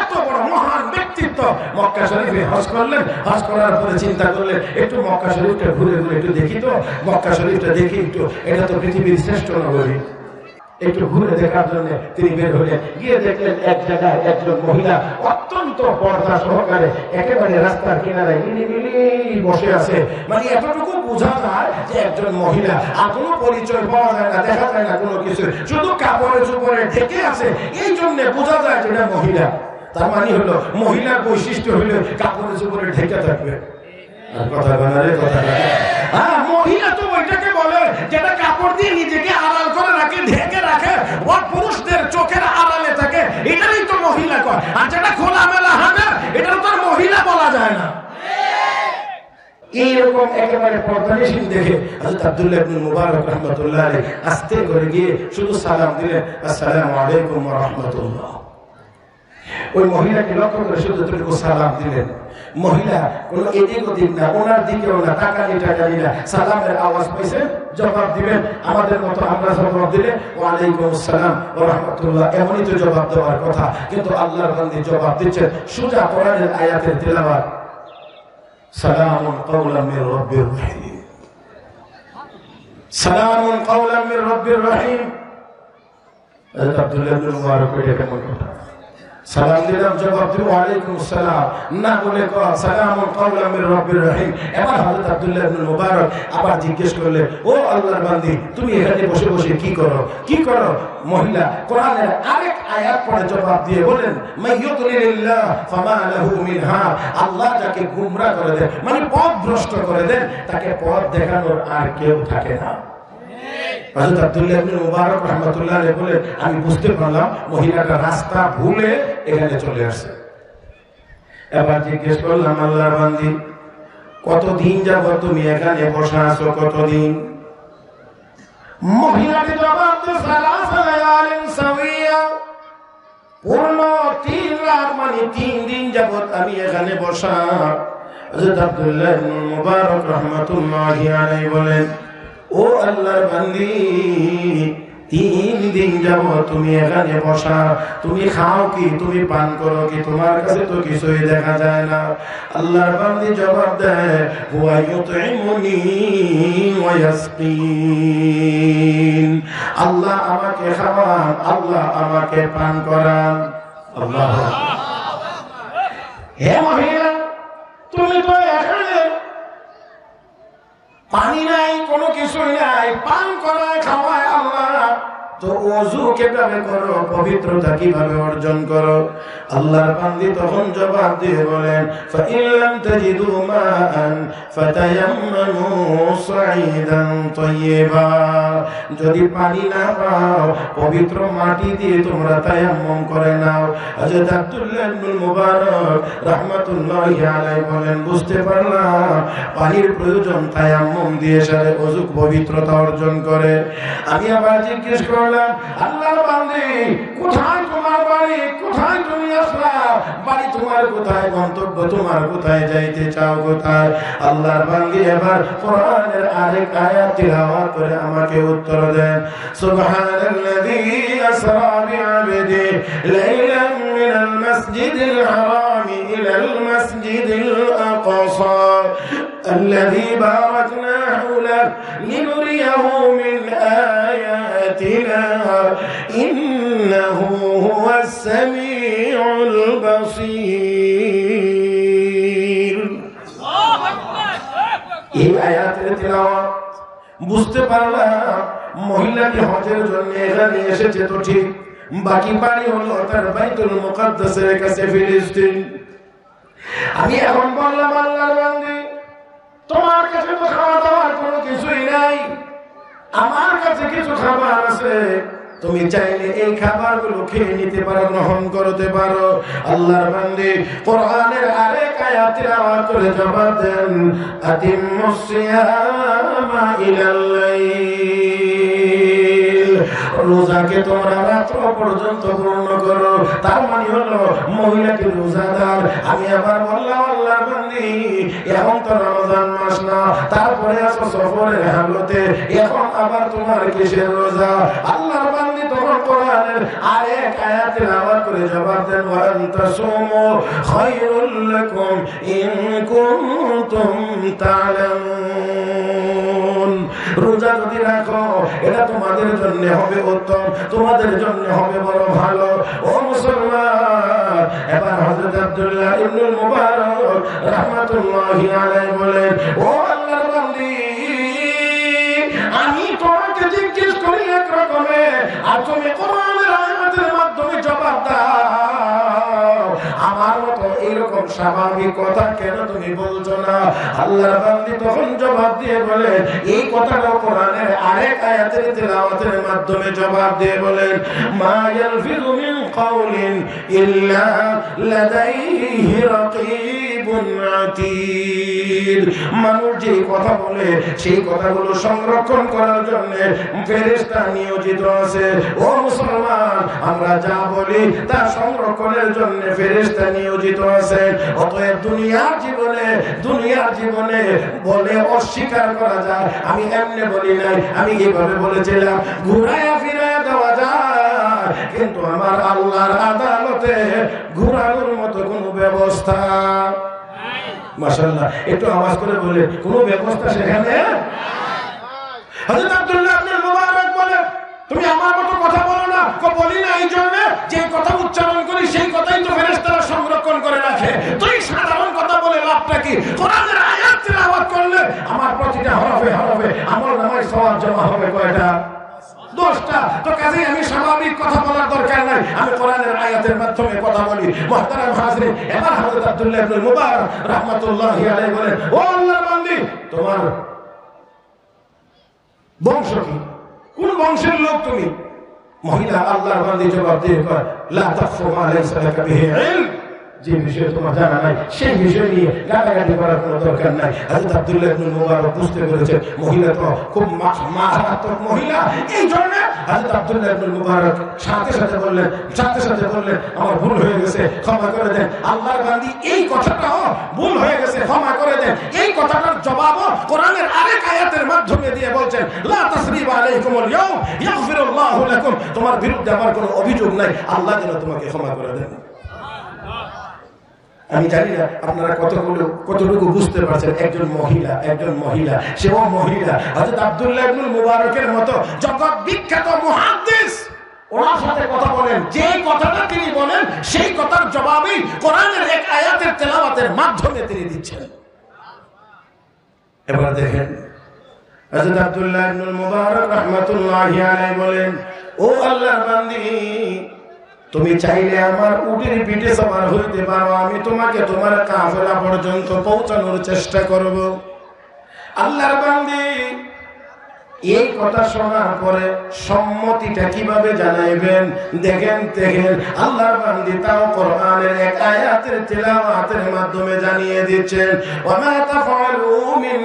এত বড় মহান ব্যক্তিত্ব করলেন করার পরে চিন্তা ঘুরে শরীফটা দেখি একটু, এটা তো পৃথিবীর শ্রেষ্ঠ নগরী। একটু ঘুরে দেখার জন্য তিনি বের হলেন। গিয়ে দেখলেন এক জায়গায় একজন মহিলা অত্যন্ত পর্দা সহকারে একেবারে রাস্তার কিনারায় নিরিবিলি বসে আছে। মানে এতটুকু বোঝা যায় যে একজন মহিলা, আর কোনো পরিচয় পাওয়া যায় না, দেখা যায় না কোনো কিছু শুধু কাপড়ে চুপড়ে ঢেকে আছে, এই জন্য বোঝা যায় যে মহিলা। তার মানে হলো, মহিলার বৈশিষ্ট্য হলো কাপড়ে চুপড়ে ঢেকে থাকবে। কথা কথা হ্যাঁ মহিলা তো ওইটাকে বলে যেটা কাপড় দিয়ে নিজেকে আড়াল করে রাখে ঢেকে রাখে ওর পুরুষদের চোখের আড়ালে থাকে এটাই তো মহিলা কয় আর যেটা খোলামেলা হাঁটে এটা তো আর মহিলা বলা যায় না এইরকম একেবারে দেখে আব্দুল্লাহ মুবারক আস্তে করে গিয়ে শুধু সালাম দিলেন আলাইকুম ওই মহিলাকে লক্ষ্য করে শুধু তুমি সালাম দিলেন। মহিলা কোন এদিক ওদিক না, ওনার টাকা না সালামের আওয়াজ পাইছে জবাব দিবেন, আমাদের মতো আমরা জবাব দিলে ওয়ালাইকুম ওয়া রাহমাতুল্লাহ। এমনই তো জবাব দেওয়ার কথা, কিন্তু আল্লাহর বান্দী জবাব দিচ্ছে সুজা কোরআনের আয়াতের তেলাওয়াত। সালামুন কাওলাম মির রাব্বির রহিম সালামুন কাওলাম মির রাব্বির রহিম হযরত আব্দুল্লাহ ইবনে মুবারক এটা কেমন কথা সালাম দিলাম জবাব দিব ওয়ালাইকুম আসসালাম। না বলে কো সালামুন কাওলাম মির রাব্বির রহিম। এবার হযরত আব্দুল্লাহ ইবনে মুবারক আবার জিজ্ঞেস করলে, ও আল্লাহর বান্দী, তুমি এখানে বসে বসে কি করো? কি করো? মহিলা, কোরআনের আরেক আয়াত পড়ে জবাব দিয়ে বলেন মাই ইউদলিলিল্লাহ ফামা লাহু মিন হাদ আল্লাহ যাকে গুমরা করে দেন মানে পথ ভ্রষ্ট করে দেন, তাকে পথ দেখানোর আর কেউ থাকে না। আব্দুল্লাহ ইবনে মুবারক রাহমাতুল্লাহ আলাইহি আমি বুঝতে পারলাম মহিলাটা রাস্তা ভুলে এখানে চলে আসছে। এবার জিজ্ঞেস করলাম, আল্লাহর বান্দি, কতদিন যাবত তুমি এখানে বসা আছো? কতদিন? জবাব সাওয়িয়া। পূর্ণ তিন রাত মানে তিন দিন আমি এখানে বসা। হযরত আব্দুল্লাহ ইবনে মুবারক রাহমাতুল্লাহি আলাইহি বলেন ও আল্লাহর বান্দি, তিন দিন যাব তুমি এখানে বসা। তুমি খাও কি? তুমি পান করো কি? তোমার কাছে তো কিছুই দেখা যায় না। আল্লাহর বান্দি জবাব দেয়, হুয়া ইউতইমুনি ওয়া ইয়াসকিন। আল্লাহ আমাকে খাওয়ান, আল্লাহ আমাকে পান করান। আল্লাহ হে মহিলা, তুমি তো এখানে পানি নাই কোনো কিছুই নাই পান করায় খাওয়ায় আল্লাহ। তো ওযু কীভাবে করো? পবিত্রতা কীভাবে অর্জন করো? আল্লাহর বান্দি তখন জবাব দিয়ে বলেন, ফাইন লাম তাজিদু মাআন ফাতায়াম্মামু সাঈদান তাইয়্যিবা যদি পানি না পাও, পবিত্র মাটি দিয়ে তোমরা তায়াম্মুম করে নাও। হযরত আব্দুল্লাহ ইবনে মুবারক রাহমাতুল্লাহি আলাইহি বলেন, বুঝতে পারলাম, পানির প্রয়োজন তায়াম্মুম দিয়ে সারে ওযু পবিত্রতা অর্জন করে। আমি আবার জিজ্ঞেস করলাম আল্লাহর বান্দে কোথায় তোমার বাড়ি কোথায় তুমি আসলা বাড়ি তোমার কোথায় গন্তব্য তোমার কোথায় যাইতে চাও কোথায় আল্লাহর বান্দি এবার কোরআনের আরেক আয়াত তিলাওয়াত করে আমাকে উত্তর দেন সুবহানাল্লাযী আসরা বিআবদি লাইলাম মিনাল মাসজিদিল হারাম ইলাল মাসজিদিল আকসা الذي باركنا حوله لنريه من آياتنا إنه هو السميع البصير এই আয়াতের তেলাওয়াত বুঝতে পারলাম মহিলাটি হজের জন্য এখানে এসেছে তো ঠিক বাকি বাড়ি হলো তার বাইতুল মুকাদ্দাসের কাছে ফিলিস্তিন আমি এখন বললাম আল্লাহর বান্দি তোমার কাছে তো খাওয়া দাওয়ার কোনো কিছুই নাই আমার কাছে কিছু খাবার আছে। তুমি চাইলে এই খাবারগুলো খেয়ে নিতে পারো, গ্রহণ করতে পারো। আল্লাহর বান্দি কোরআনের আরেক আয়াত আওয়াজ করে জবাব দেন আতিম মুসিয়ামা ইলাল রোজাকে তোমরা রাত্র পর্যন্ত পূর্ণ করো। তার মানে হলো, মহিলাটি রোজাদার। আমি আবার বললাম, আল্লাহর বান্দি, এখন তো রমজান মাস না, তারপরে আসো সফরের হালতে। এখন আবার তোমার কিসের রোজা? আল্লাহর বান্দি তখন কোরআনের আরেক আয়াতে আবার করে জবাব দেন ওয়ান তাসুমু খায়রুল লাকুম ইন কুনতুম তা'লামুন। রোজা যদি রাখো, এটা তোমাদের জন্য হবে উত্তম, তোমাদের জন্য হবে বড় ভালো। ও মুসলমান, এবার হযরত আব্দুল্লাহ ইবনুল মুবারক রাহমাতুল্লাহি আলাইহি বলেন, ও আল্লাহর বান্দি, আমি তোমাকে জিজ্ঞেস করি এক রকমে, আর তুমি কোরআনের আয়াতের মাধ্যমে স্বাভাবিক কথা কেন তুমি বলছো না? আল্লাহ তখন জবাব দিয়ে বলে, এই কথাটা কোরআনের আরেক আয়াতের তেলাওয়াতের মাধ্যমে জবাব দিয়ে বলেন মা ইয়ালফিযু মিন কাউলিন ইল্লা লাদাইহি আতীদ মানুষ যে কথা বলে, সেই কথাগুলো সংরক্ষণ করার জন্য নিয়োজিত আছে। ও মুসলমান, আমরা যা বলি তা সংরক্ষণের জন্য ফেরেশতা নিয়োজিত আছে। অতএব দুনিয়ার জীবনে দুনিয়ার জীবনে বলে অস্বীকার করা যায়। আমি এমনি বলি নাই, আমি এইভাবে বলেছিলাম, ঘুরায়া ফিরায়া দেওয়া যায়। কিন্তু আমার আল্লাহর আদালতে ঘুরানোর মতো কোনো ব্যবস্থা মাশাআল্লাহ। একটু আওয়াজ করে বলে কোনো ব্যবস্থা সেখানে? বলে তুমি আমার মতো কথা বলো না। বলি না, এই জন্য যে কথা উচ্চারণ করি, সেই কথাই তো ফেরেশতারা সংরক্ষণ করে রাখে। তুই সাধারণ কথা বলে লাভটা কি? কোরআনের আয়াত তেলাওয়াত করলে আমার প্রতিটা হরফে হরফে আমল নামায় সওয়াব জমা হবে কয়টা? দোষটা তো কাজেই আমি স্বাভাবিক কথা বলার দরকার নাই। আমি কোরআনের আয়াতের মাধ্যমে কথা বলি। মুহতারাম হাজরিন, এবার হযরত আব্দুল্লাহ ইবনে মুবারক রাহমাতুল্লাহি আলাইহি ও আল্লাহর বান্দি, তোমার বংশ কি? কোন বংশের লোক তুমি? মহিলা আল্লাহর বান্দি জবাব দিয়ে কয়, লা তাকফু মা লাইসা লাকা বিহি ইলম। যে বিষয়ে তোমার জানা নাই, সেই বিষয় নিয়ে গালাগালি করার কোনো দরকার নাই। হযরত আব্দুল্লাহ মুবারক বুঝতে পেরেছে মহিলা তো খুব মারাত্মক মহিলা। এই জন্য আব্দুল্লাহ আমার হয়ে গেছে এই হয়ে গেছে, ক্ষমা করে এই কথাটার আরেক মাধ্যমে দিয়ে বলছেন তোমার বিরুদ্ধে আমার কোনো অভিযোগ নাই, আল্লাহ যেন তোমাকে ক্ষমা করে দেন। আমি জানি না আপনারা কতগুলো কতটুকু বুঝতে পারছেন, একজন মহিলা একজন মহিলা সেও মহিলা, হযরত আব্দুল্লাহ ইবনুল মুবারকের মতো জগৎ বিখ্যাত মুহাদ্দিস। ওনার সাথে কথা বলেন, যে কথাটা তিনি বলেন, সেই কথার জবাবেই কোরআনের এক আয়াতের তেলাওয়াতের মাধ্যমে তিনি দিচ্ছেন। এবার দেখেন, হযরত আব্দুল্লাহ ইবনুল মুবারক রাহমাতুল্লাহি আলাইহি বলেন, ও আল্লাহর বান্দি তুমি চাইলে আমার উটের পিঠে সবার হইতে পারো, আমি তোমাকে তোমার কাফেলা পর্যন্ত পৌঁছানোর চেষ্টা করব। আল্লাহর বান্দি এই কথা শোনার পরে সম্মতিটা কীভাবে জানাইবেন? দেখেন দেখেন, আল্লাহর বান্দি তাও কোরআনের এক আয়াতের তেলাওয়াতের মাধ্যমে জানিয়ে দিচ্ছেন তাফআলু মিন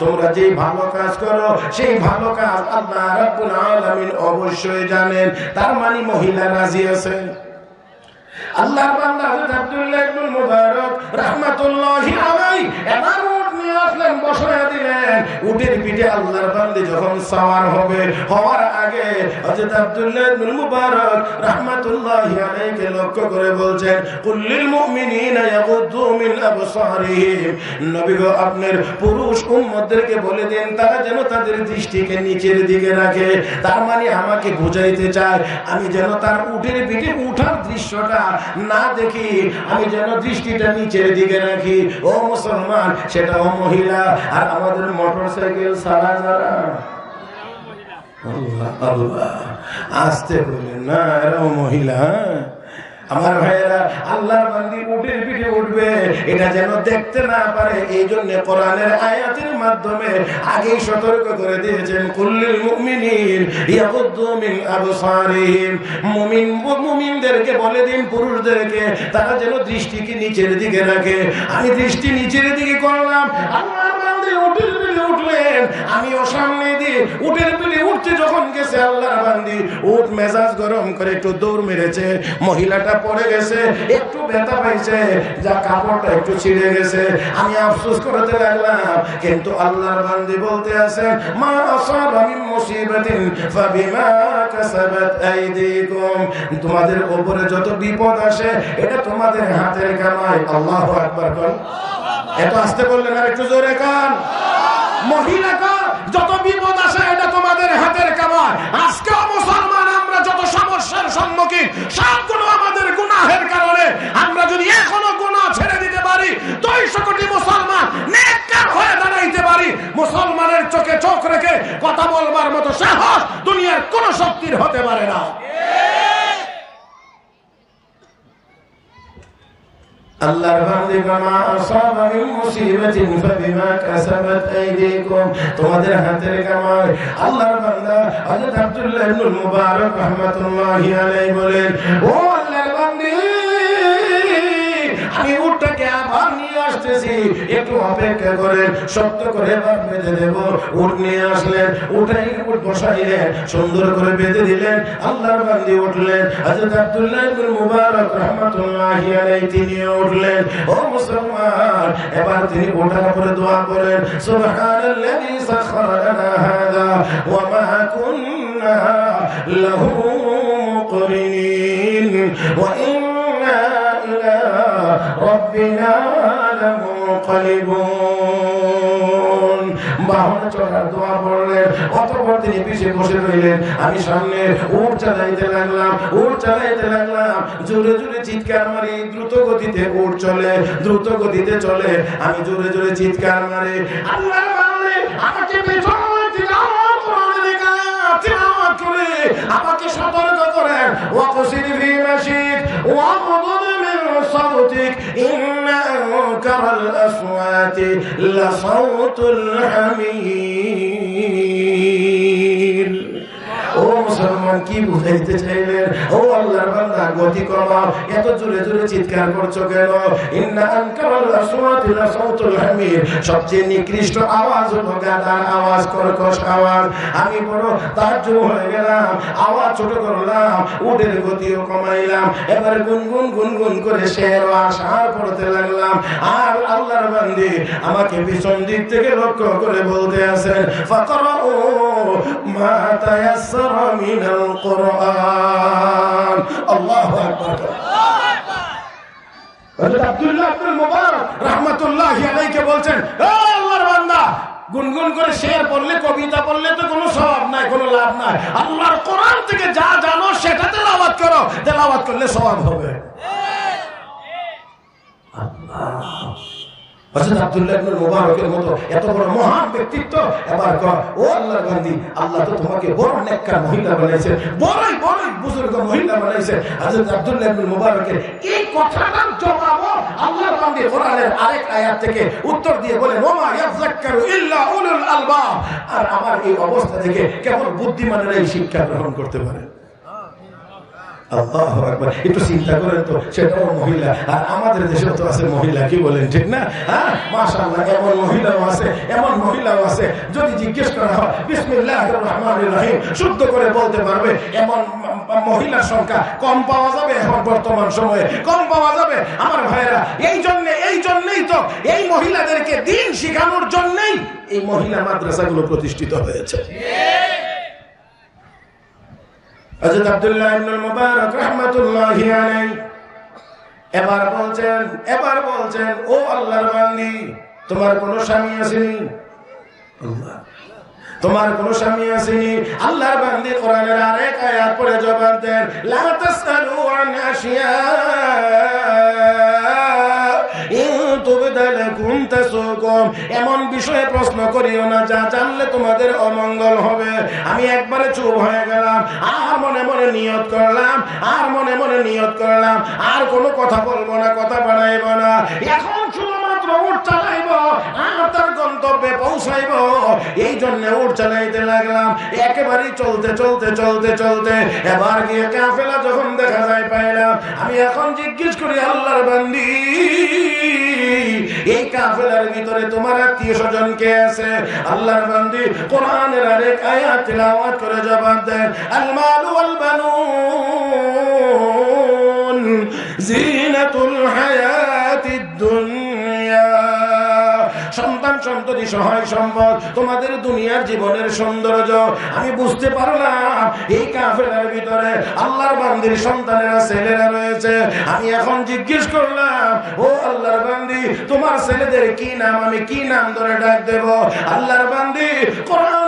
তোমরা যে ভালো কাজ করো, সেই ভালো কাজ আল্লাহ রাব্বুল আলামিন অবশ্যই জানেন। তার মানে মহিলা রাজি আছেন? আল্লাহর বান্দা হযরত আব্দুল্লাহ ইবনে মুবারক রাহমাতুল্লাহি আলাইহি আসলেন বসায় দিলেন। উটের পিঠে আল্লাহর যখন হবে, হওয়ার আগে হযরত আব্দুল্লাহ ইবনে মুবারক রাহমাতুল্লাহি আলাইহি লক্ষ্য করে বলছেন মুমিনিনা ইয়াগুদ্দু মিন আবসারিহিম। নবী গো, আপনার পুরুষ উম্মতদেরকে বলে দেন, তারা যেন তাদের দৃষ্টিকে নিচের দিকে রাখে। তার মানে আমাকে বুঝাইতে চায়, আমি যেন তার উটের পিঠে উঠার দৃশ্যটা না দেখি, আমি যেন দৃষ্টিটা নিচের দিকে রাখি। ও মুসলমান, সেটাও মহিলা আর আমাদের মোটর সাইকেল সারা যারা আল্লাহ আল্লাহ আসতে বললেন না, এরাও মহিলা হ্যাঁ? আমার ভাইয়েরা, আল্লাহর বান্দি উটের পিঠে উঠবে। এটা যেন দেখতে না পারে এই জন্য কোরআনের আয়াতের মাধ্যমে আগেই সতর্ক করে দিয়েছেন, কুল্লিল মুমিনিন ইয়াগুদ্দু মিন আবসারিহিম। মুমিন, মুমিনদেরকে বলে দিন, পুরুষদেরকে, তারা যেন দৃষ্টিকে নিচের দিকে রাখে। আমি দৃষ্টি নিচের দিকে করলাম আল্লাহর উঠলেন আমিও সামনে দিয়ে উটের পিঠে উঠতে যখন গেছে আল্লাহর বান্দি, উট মেজাজ গরম করে একটু দৌড় মেরেছে, মহিলাটা পড়ে গেছে, একটু ব্যথা পাইছে, যা কাপড়টা একটু ছিঁড়ে গেছে। আমি আফসোস করতে লাগলাম, কিন্তু আল্লাহর বান্দি বলতে আছে, মা আসাবা মিন মুসিবাতিন ফাবিমা কাসাবাত আইদিকুম। তোমাদের উপরে যত বিপদ আসে, এটা তোমাদের হাতের কামাই আল্লাহু আকবার বল। এত আসতে বললেন আর একটু জোরে কান। মহিলা কান যত বিপদ আসে, এটা তোমাদের হাতের কামাই আজকে মুসলমান, আমরা যত সমস্যার সম্মুখীন, সবগুলো আমাদের গুনাহের কারণে আমরা যদি এখনও গুনাহ ছেড়ে দিতে পারি, দুইশো কোটি মুসলমান নেককার হয়ে দাঁড়াইতে পারি। মুসলমানের চোখে চোখ রেখে কথা বলবার মতো সাহস দুনিয়ার কোন শক্তির হতে পারে না। আল্লাহর বান্দে বামা আসাবা মিন মুসিবাতিন ফাবিমা আইদিকুম। তোমাদের হাতের কামাই আল্লাহর বান্দা হযরত আব্দুল্লাহ ইবনে মুবারক রাহমাতুল্লাহি আলাইহি বলেন, ও আল্লাহর বান্দে, আমি নিয়ে আসতেছি একটু অপেক্ষা করেন, শক্ত করে এবার বেঁধে দেব। উট নিয়ে আসলেন উঠাই উট বসাইলেন, সুন্দর করে বেঁধে দিলেন। আল্লাহর বান্দি উঠলেন, হযরত আব্দুল্লাহ ইবনে মুবারক রাহমাতুল্লাহি আলাইহি তিনিও উঠলেন। ও মুসলমান, এবার তিনি ওঠার পরে দোয়া করেন, সুবহানাল্লাযী সাখারা লানা হাযা ওয়া মা কুন্না লাহু মুকরিনিন ওয়া ইন্না ইলা ربنا لمنقلبون বাহন চড়ার দোয়া পড়লেন অতঃপর তিনি পিছিয়ে বসে রইলেন আমি সামনে উঠ চালাইতে লাগলাম উঠ চালাইতে লাগলাম জোরে জোরে চিৎকার মারি দ্রুত গতিতে উঠ চলে দ্রুত গতিতে চলে আমি জোরে জোরে চিৎকার মারি আল্লাহ মারলে আমাকে পেছনে তিলাওয়াত করে দেখা তিলাওয়াত করে আমাকে সতর্ক করেন ওয়াকসির ফি মাশিক ওয়াগদুদ মিন صوتك إن أنكر الأصوات لصوت الحمير ও মুসলমান কি বুঝাইতে চাইলেন? ও আল্লাহর বান্দা, গতি কমাও এত জোরে জোরে চিৎকার করছ কেন? ইন্না আনকারাল আসওয়াতি লাসাউতুল হামির সবচেয়ে নিকৃষ্ট আওয়াজ হলো গাদার আওয়াজ, কর্কশ আওয়াজ। আমি বড় তাজ্জুব হয়ে গেলাম, আওয়াজ ছোট করলাম, উটের গতিও কমাইলাম। এবার গুনগুন গুনগুন করে শের ও আশার পড়তে লাগলাম। আর আল্লাহর বান্দি আমাকে পিছন দিক থেকে লক্ষ্য করে বলতে আছেন, ফাকরাউ মা তায়াসসারা মিনাল কুরআন আল্লাহু আকবার। হযরত আব্দুল্লাহ আব্দুল মুবারক রাহমাতুল্লাহি আলাইহি বলছেন ও আল্লাহর বান্দা, গুনগুন করে শের পড়লে, কবিতা পড়লে তো কোনো সওয়াব নাই, কোনো লাভ নাই। আল্লাহর কোরআন থেকে যা জানো, সেটা তেলাওয়াত করো। তেলাওয়াত করলে সওয়াব হবে। এই থেকে উত্তর দিয়ে বলেন আর আমার এই অবস্থা থেকে কেবল বুদ্ধিমানেরা এই শিক্ষা গ্রহণ করতে পারে। একটু চিন্তা করেন তো, সেটাও মহিলা। আর আমাদের দেশেও তো আছে মহিলা, কি বলেন, ঠিক না? হ্যাঁ? এমন মহিলাও আছে, এমন মহিলাও আছে। যদি জিজ্ঞেস করা হয় শুদ্ধ করে বলতে পারবে, এমন মহিলার সংখ্যা কম পাওয়া যাবে এখন বর্তমান সময়ে, কম পাওয়া যাবে। আমার ভাইরা এই জন্য, এই জন্যই তো এই মহিলাদেরকে দিন শেখানোর জন্যই এই মহিলা মাদ্রাসাগুলো প্রতিষ্ঠিত হয়েছে। হযরত আব্দুল্লাহ ইবনুল মুবারক রাহমাতুল্লাহি আলাইহি এবার বলছেন এবার বলছেন, ও আল্লাহর বান্দি, তোমার কোন স্বামী আসেনি? আল্লাহ, তোমার কোন স্বামী আসেনি? আল্লাহর বান্দি কোরআনের আরেক আয়াত পড়ে জবাব দেন, লা তাসআলু আন আশিয়া। এমন বিষয়ে প্রশ্ন করিও না, যা জানলে তোমাদের অমঙ্গল হবে। আমি একবারে চুপ হয়ে গেলাম, আর মনে মনে নিয়ত করলাম, আর মনে মনে নিয়ত করলাম, আর কোনো কথা বলব না, কথা বাড়াইব না। এখন বান্দি ভিতরে তোমার আত্মীয় স্বজন কে আছে? আল্লাহর বান্দি, কোরআনের আরেক আয়াত করে জবাব দেন আল জিনাতুল হায়াতিদ দুনিয়া সন্ততি সহায় সম্পদ, তোমাদের দুনিয়ার জীবনের সৌন্দর্য, আমি বুঝতে পারলাম এই কাফেলার ভিতরে আল্লাহর বান্দির সন্তানেরা, ছেলেরা রয়েছে। আমি এখন জিজ্ঞেস করলাম, ও আল্লাহর বান্দি, তোমার ছেলেদের কি নাম? আমি কি নাম ধরে ডাক দেব? আল্লাহর বান্দি কোরআনের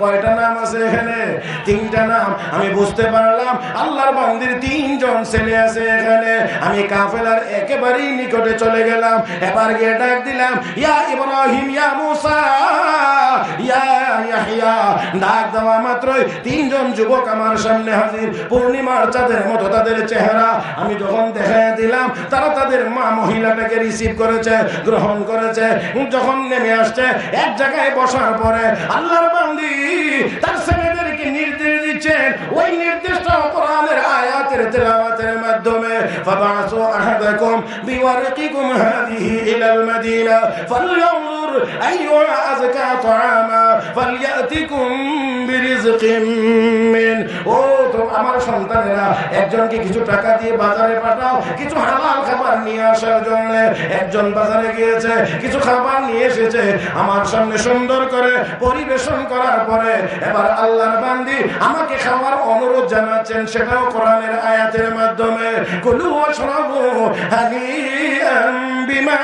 কয়টা নাম আছে এখানে? তিনটা নাম। আমি বুঝতে পারলাম, আল্লাহর বান্দির তিনজন ছেলে আছে এখানে। আমি কাফেলার একেবারেই নিকটে চলে গেলাম। এবার গিয়ে ডাক দিলাম, ইয়া ইব্রাহিম, ইয়া মুসা, ইয়া ইয়াহইয়া ডাক দেওয়া মাত্রই তিনজন যুবক আমার সামনে হাজির। পূর্ণিমার চাঁদের মতো তাদের চেহারা। আমি যখন দেখা দিলাম, তারা তাদের মা মহিলাটাকে রিসিভ করেছে, গ্রহণ করেছে। যখন নেমে আসছে, এক জায়গায় বসার পরে আল্লাহর বান্দি তার দিচ্ছেন ওই নির্দেশটা কোরআনের আয়াতের তেলাওয়াতের মাধ্যমে, ফাবাসু আহাদাকুম বিওয়ারকিকুম হাদিহি ইলাল মাদিনা ফালইনজুর আইয়ুহা আযকা তাআমা ফালইয়াতিকুম বিরিজকিম মিন। ও তো আমার সন্তানেরা, একজনকে কিছু টাকা দিয়ে বাজারে পাঠাও, কিছু হালাল খাবার নিয়ে আসার জন্য একজন বাজারে গিয়েছে, কিছু খাবার নিয়ে এসেছে, আমার সামনে সুন্দর করে পরিবেশন করার পরে এবার আল্লাহর বান্দি আমাকে খাওয়ার অনুরোধ জানাচ্ছেন, সেটাও কোরআনের আয়াতের মাধ্যমে। কুলু ওয়াশরাবু হানিয়াম বিমা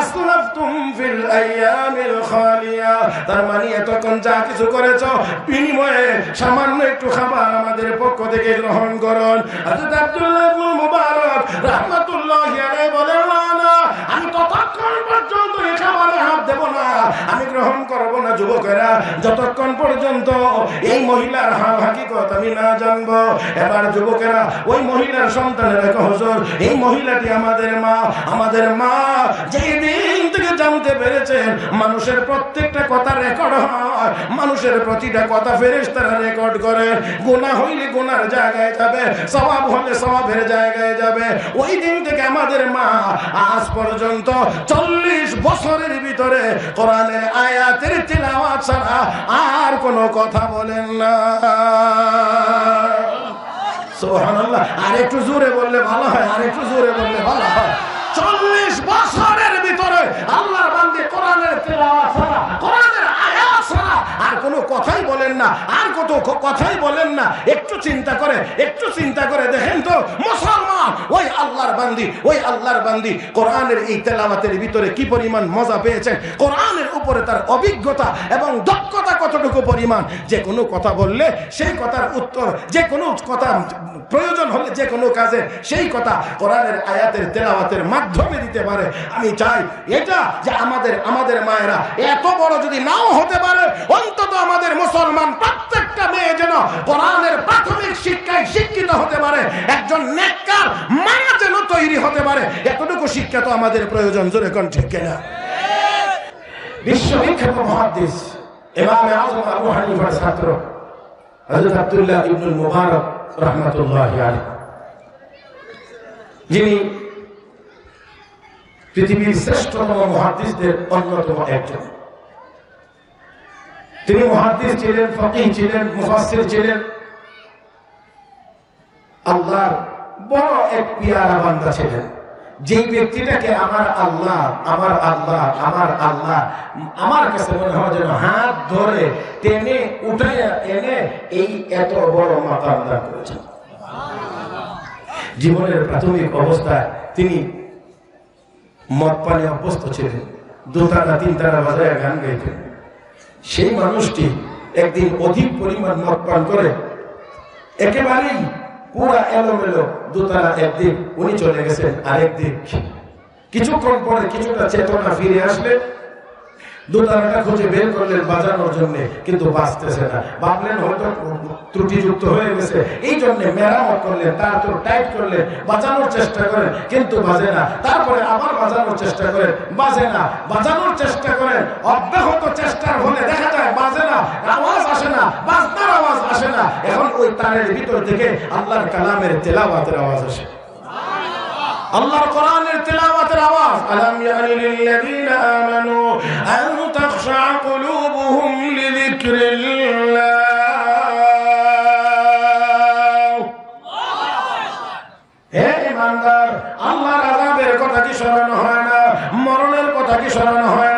আসলাফতুম ফিল আইয়ামিল খালিয়া। তার মানে এতক্ষণ যা কিছু করেছ, বিনিময়ে সামান্য একটু খাবার আমাদের পক্ষ থেকে গ্রহণ করুন। হযরত আব্দুল্লাহ ইবনে মুবারক রাহমাতুল্লাহি আলাইহি বলেন না আমি ততক্ষণ পর্যন্ত খাবারে হাত দেব না। আমি গ্রহণ করব না, যুবকেরা। যতক্ষণ পর্যন্ত এই মহিলার হাল হাকিকত আমি না জানব, এবার যুবকেরা, ওই মহিলার সন্তানেরা হুজুর, এই মহিলাটি আমাদের মা আমাদের মা যেই দিন থেকে জানতে পেরেছেন, মানুষের প্রত্যেকটা কথা রেকর্ড হয়, মানুষের প্রতিটা কথা ফেরেস তারা রেকর্ড করে। গুনাহ হইলে গুনার জায়গায় যাবে, সওয়াব হলে সওয়াবের জায়গায় যাবে। ওই দিন থেকে আমাদের মা আজ পর্যন্ত চল্লিশ বছরের ভিতরে কোরআনের আয়াতের তিলাওয়াত ছাড়া আর কোনো কথা বলেন না। সুবহানাল্লাহ। আর একটু জোরে বললে ভালো হয়, আর একটু জোরে বললে ভালো হয়। চল্লিশ বছরের ভিতরে আল্লাহর বান্দি কোরআনের তেলাওয়াত ছাড়া কোরআনের আয়াত ছাড়া আর কোনো কথাই বলেন না। আর কত কথাই বলেন না। একটু চিন্তা করে, একটু চিন্তা করে দেখেন তো, মুসলমান, ওই আল্লাহর বান্দি, ওই আল্লাহর বান্দি, কোরআনের এই তেলাওয়াতের ভিতরে কি পরিমাণ মজা পেয়েছেন? কোরআনের উপরে তার অভিজ্ঞতা এবং দক্ষতা কতটুকু পরিমাণ? যে কোনো কথা বললে সেই কথার উত্তর, যে কোনো কথা প্রয়োজন হলে যে কোনো কাজে সেই কথা কোরআনের আয়াতের তেলাওয়াতের মাধ্যমে দিতে পারে। আমি চাই এটা যে আমাদের আমাদের মায়েরা এত বড় যদি নাও হতে পারে, অন্তত আমাদের মুসলমান প্রত্যেকটা মেয়ে যেন কোরআনের প্রাথমিক শিক্ষায় শিক্ষিত হতে পারে, একজন নেককার মা যেন তৈরি হতে পারে, এতটুকু শিক্ষা তো আমাদের প্রয়োজন, জোরে কোন ঠিক কিনা? বিশ্ববিখ্যাত মহাদিস আজম আবু হানিফার ছাত্র, হযরত আব্দুল্লাহ ইবনুল মুবারক যিনি পৃথিবীর শ্রেষ্ঠতম মহাদিসদের অন্যতম একজন। তিনি মহাদিস ছিলেন, ফকিহ ছিলেন, মুফাসসির ছিলেন। আল্লাহর বড় এক পিয়ারা বান্দা ছিলেন। যেই ব্যক্তিটাকে আমার আল্লাহ আমার আল্লাহ আমার আল্লাহ, আমার কাছে মনে হয় যেন হাত ধরে টেনে উঠাইয়া এনে এই এত বড় মাতাম দান করেছেন। জীবনের প্রাথমিক অবস্থায় তিনি মদ পানে অভ্যস্ত ছিলেন। দুতারা তিনতারা বাজায় গান গাইতেন। সেই মানুষটি একদিন অধিক পরিমাণ মদপান করে। একেবারেই পুরা এলোমেলো দোতলা একদিন উনি চলে গেছেন আরেক দিক কিছুক্ষণ পরে কিছুটা চেতনা ফিরে আসলে তারপর আবার চেষ্টা বাজে না। বাজানোর চেষ্টা অব্যাহত ফলে দেখা যায় বাজে না। আওয়াজ আসে না আওয়াজ আসে না। এখন ওই ভিতর থেকে আল্লাহর কালামের তেলাওয়াতের আওয়াজ আসে। আল্লাহর কোরআনের তেলাওয়াতের আওয়াজ, আলাম ইয়ানি লিল্লাযীনা আমানু আন তাখশা কুলুবুহুম লিযিকরিল্লাহ. হে ইমানদার, আল্লাহর আযাবের কথা কি স্মরণ হয় না? মরণের কথা কি স্মরণ হয়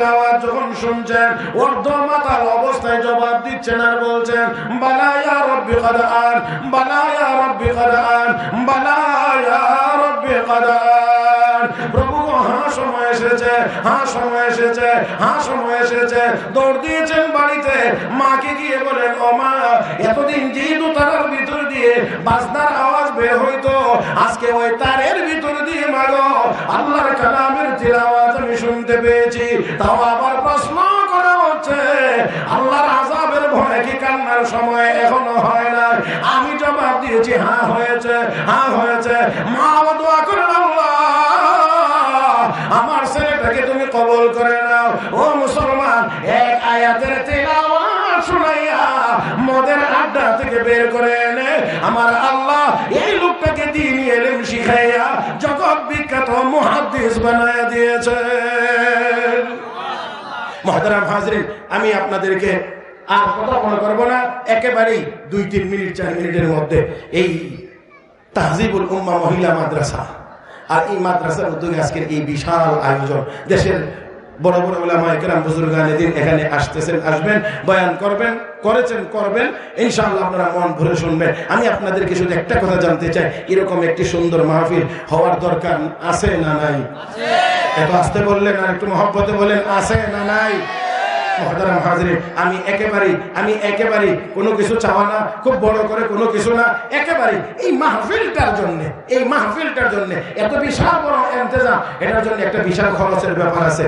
আয়াতের তিলাওয়াত যখন শুনছেন অর্ধ অবস্থায় জবাব দিচ্ছেন আর বলছেন, বালা ইয়া রব্বি কদ আন, বালা রব্বি কদ আন, বালা রব্বি কদ আন। প্রভু হ্যাঁ সময় এসেছে হ্যাঁ সময় এসেছে হ্যাঁ সময় এসেছে। দৌড় দিয়েছেন বাড়িতে। মাকে গিয়ে বলেন, ও মা, এতদিন যেহেতু তারার ভিতর দিয়ে বাজনার আওয়াজ বের হইতো। আজকে ওই তারের ভিতর দিয়ে মাগো আল্লাহর কালামের তিলাওয়াত আমি শুনতে পেয়েছি। তাও আবার প্রশ্ন করা হচ্ছে, আল্লাহর আজাবের ভয় কি কান্নার সময় এখনও হয় না আমি জবাব দিয়েছি হ্যাঁ হয়েছে হ্যাঁ হয়েছে। মা দোয়া আল্লাহ। আমার ছেলেটাকে তুমি কবল করে নাও। ও মুসলমান, এক আয়াতের তেলাওয়াত শুনাইয়া মদের আড্ডা থেকে বের করে এনে আমার আল্লাহ এই লোকটাকে দিন এলেম শিখাইয়া জগৎ বিখ্যাত মুহাদ্দিস বানায়া দিয়েছে। মহতারাম হাজরিন, আমি আপনাদেরকে আর কথা মনে করব না, একেবারেই দুই তিন মিনিট, চার মিনিটের মধ্যে এই তাহজিবুল উম্মা মহিলা মাদ্রাসা। আর এই মাদ্রাসার উদ্যোগে আজকের এই বিশাল আয়োজন, দেশের বড় বড় ওলামা একরাম বুজুর্গানিদিন এখানে আসতেছেন, আসবেন, বয়ান করবেন, করেছেন, করবেন। ইনশাআল্লাহ আপনারা মন ভরে শুনবেন। আমি আপনাদেরকে শুধু একটা কথা জানতে চাই, এরকম একটি সুন্দর মাহফিল হওয়ার দরকার আছে না নাই? এত আসতে বললেন আর একটু মহব্বতে বলেন, আছে না নাই? আমি একেবারেই, আমি কোনো কিছু চাওয়া না, খুব বড় করে কোনো কিছু না একেবারে এই মাহফিলটার জন্য, এই মাহফিলটার জন্য এত বিশাল বড় এটার জন্য একটা বিশাল খরচের ব্যাপার আছে।